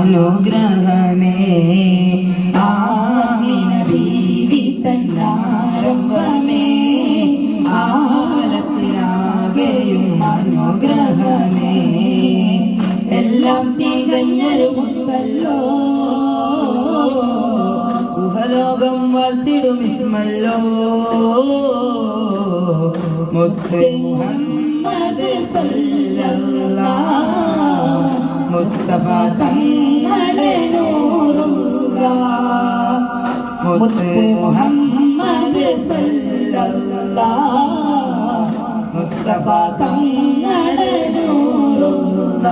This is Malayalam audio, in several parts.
അനുഗ്രഹമേ. ആമിന ബീവി തന്നാരംഭമേ. ആലത്തിലാകെയും അനുഗ്രഹമേ. എല്ലാം തികഞ്ഞൊരു മുൻപല്ലോ. ഗുഹലോകം വാഴ്ത്തിടും ഇസ്മല്ലോ. മുത്ത് മുഹമ്മദ് സല്ലല്ലാഹ് മുസ്തഫ തങ്ങളെ നൂറുള്ള മുത്ത് മുഹമ്മദ് സല്ലല്ലാഹ്. മുസ്തഫ തങ്ങളെ നൂറുള്ള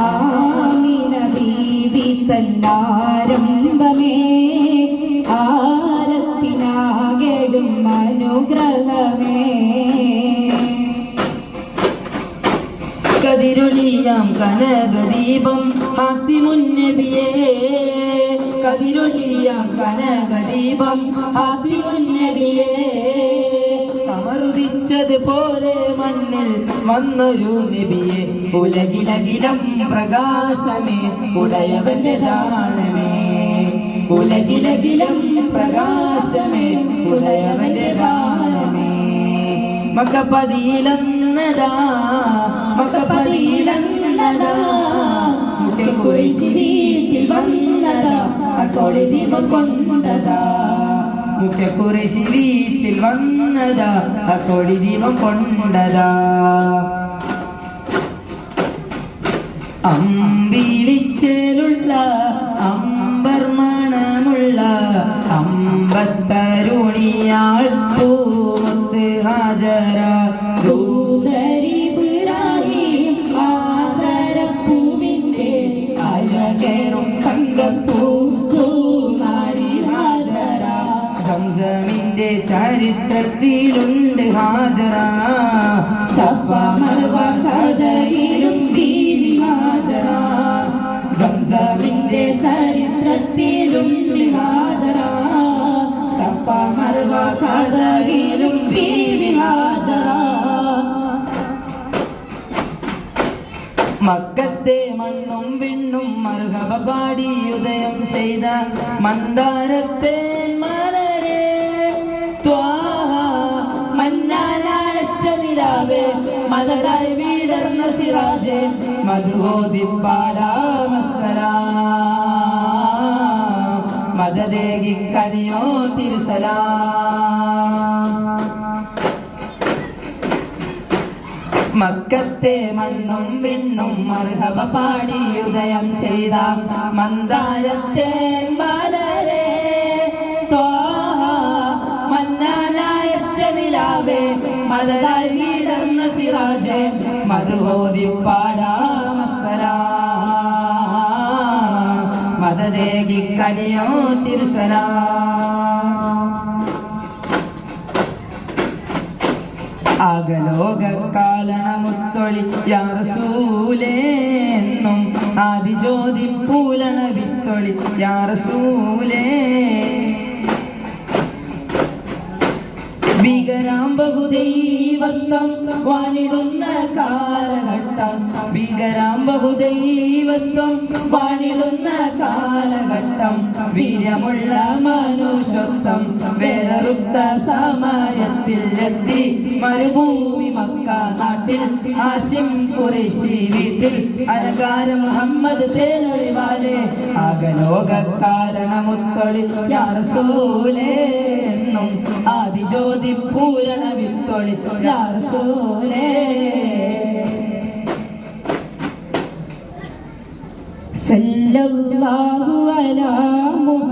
ആമിന ബീവി തന്നാരംഭമേ. ആലത്തിനാകെയും അനുഗ്രഹമേ. കനകദീപം മുന്നബിയേ കതിരൊഴിയ കനകദീപം ഹാത്തിമുന്നബിയേ കമറുദിച്ചത് പോലെ മണ്ണിൽ വന്നൊരു നബിയെ. ഉലകിലകിലം പ്രകാശമേ ഉടയവന്റെ ദാനമേ. ഉലകിലകിലം പ്രകാശമേ ഉടയവന്റെ ദാനമേ. മുട്ടിക്കുറിശി വീട്ടിൽ വന്നതാ. അക്കോളി ദീപം കൊണ്ടതാ. വീട്ടിൽ വന്നതാ. അമ്പിളിച്ചേലുള്ള അമ്പത്തരുണിയാൾ പൂമുത്ത് സംസമിന്റെ ചരിത്രത്തിലുണ്ട് ഹാജറ സഫ മർവ കഥയിലും ബീവി ഹാജര. സംസമിന്റെ ചരിത്രത്തിലുണ്ട് ഹാജറ സഫ മർവ കഥയിലും ബീവി ഹാജര. മക്കത്തെ മണ്ണും വിണ്ണും മർഹബ പാടി ഉദയം ചെയ്ത മന്ദാരത്തെ മലരെ. മന്നാനാരച്ച നിലാവേ മലരായി വീടർന്ന സിറാജെ മധുഹോതി പാടാമസലാ മദദേകി കനിയോ തിരുസലാ. മക്കത്തെ മണ്ണും വിണ്ണും മർഹവ പാടി ഉദയം ചെയ്ത മന്ദാരത്തെ മലരെ മന്നാനായച്ച നിലാവേ മലരായി വീടർന്ന സിറാജെ മധുഹോതി പാടാമസലാ മദദേകി കനിയോ തിരുസലാ. ആകലോകാലണമുത്തൊളി യാറസൂലേന്നും ആദിജ്യോതി പൂലണ വിത്തൊളി യാറസൂലേ ഭീകരാം ബഹുദൈവത്വം വാണിടുന്ന കാലഘട്ടം ഭീകരാം ബഹുദൈവത്വം വാണിടുന്ന കാലഘട്ടം വീരമുള്ള മനുഷ്യത്വം വേററുത്ത സമയത്തിൽ എത്തി മരുഭൂമി മക്ക നാട്ടിൽ ആസിം കുറേശി വീട്ടിൽ. അലകാര മുഹമ്മദ് തേനൊളിവാലെ. ആകലോക കാരണമുത്തൊളി യാറസൂലേ എന്നും ആദിജ്യോതി പൂരണ വിത്തൊളി യാറസൂലേ സല്ലല്ലാഹു അലാ മുഹമ്മദ്